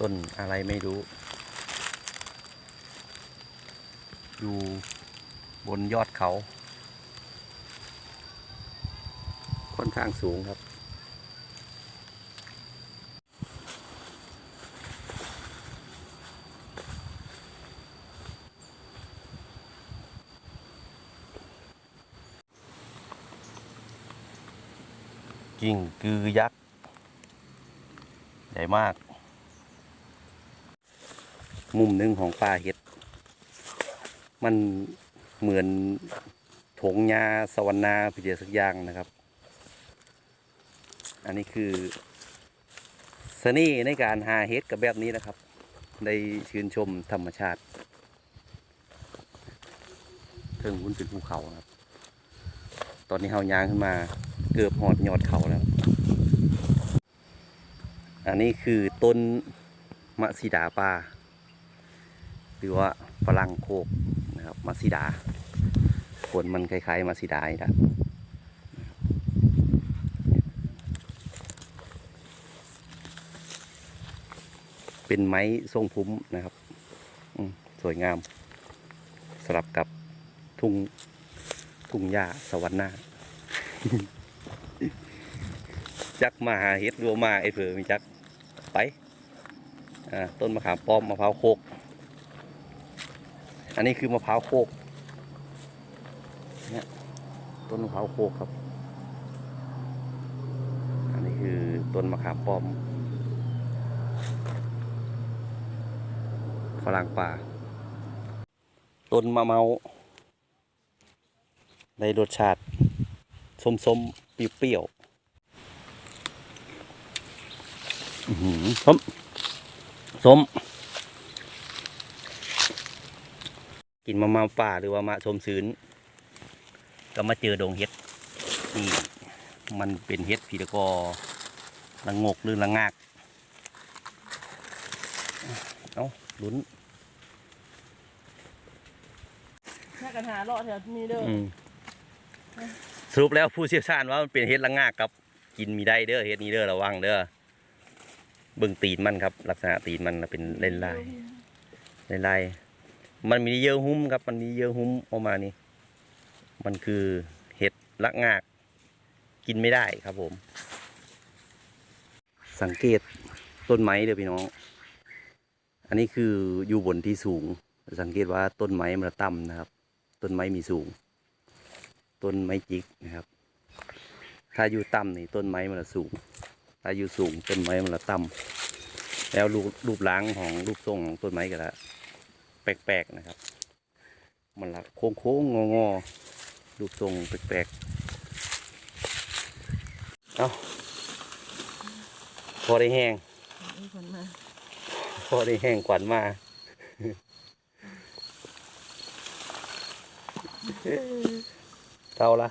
ต้นอะไรไม่รู้ อยู่บนยอดเขา ค่อนข้างสูงครับ กิ่งกือยักษ์ ใหญ่มาก มุมหนึ่งของป่าเห็ด มันเหมือนถงหญ้าสวรรณาไปเดียสักอย่างนะครับ อันนี้คือเสน่ในการหาเห็ดกับแบบนี้นะครับ ได้ชื่นชมธรรมชาติเทิงวุ้นเป็นภูเขาครับ ตอนนี้เฮายางขึ้นมาเกือบหอดยอดเขาแล้ว อันนี้คือต้นมะสีดาป่า หรือว่าฝรั่งโคกนะครับมะสีดาผลมันคล้ายๆมะสีดานี่แหละเป็นไม้ทรงพุ่มนะครับสวยงามสลับกับทุ่งทุ่งหญ้าสวรรค์หน้าจักมาหาเห็ดรัวมาไอ้เผือมีจักไปต้นมะขามป้อมมะพร้าวโคก อันนี้คือมะพร้าวโคกเนี่ยต้นมะพร้าวโคกครับ อันนี้คือต้นมะขามป้อมฝรั่งป่า ต้นมะเมาในรสชาติส้มๆเปรี้ยวๆอื้อหือส้มส้ม กินมะมาวป่าหรือว่ามะส้มซืนก็มาเจอดงเห็ดนี่มันเป็นเห็ดผีตะกอละงกหรือละงากเอาลุ้นถ้ากันหาเลาะแถวนี้เด้ออืมสรุปแล้วผู้เชี่ยวชาญว่ามันเป็นเห็ดละงากครับ กินมีได้เด้อเห็ดนี้เด้อระวังเด้อเบิ่งตีนมันครับ ลักษณะตีนมันน่ะเป็นลายลายลายลายๆ มันมีเยื่อหุ้มครับ มันมีเยื่อหุ้มออกมานี่ มันคือเห็ดละงากกินไม่ได้ครับผม สังเกตต้นไม้เด้อพี่น้อง อันนี้คืออยู่บนที่สูง สังเกตว่าต้นไม้มันต่ำนะครับ ต้นไม้มีสูง ต้นไม้จิกนะครับ ถ้าอยู่ต่ำนี่ต้นไม้มันสูง ถ้าอยู่สูงต้นไม้มันต่ำแล้วรูปร่างของรูปทรงของต้นไม้ก็และแปลกๆนะครับ มันละโค้งโค้งงองอๆรูปทรงแปลกๆเอาพอได้แห้งมีคนมาพอได้แห้งขวัญมาเท่าละ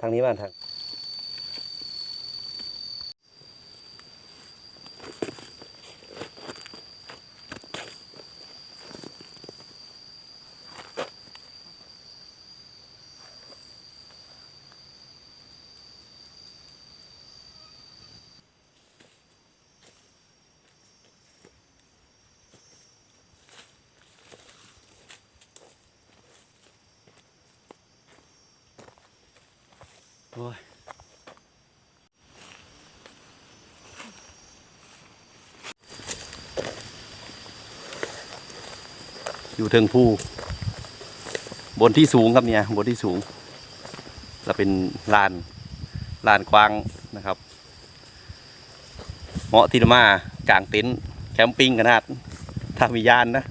ทางนี้บ้านทาง โอ้ยอยู่เทิงภูบนที่สูงครับเนี่ยบนที่สูง จะเป็นลานลานกว้างนะครับเหมาะที่มากางเต็นท์แคมปิ้งขนาดถ้ามียานนะ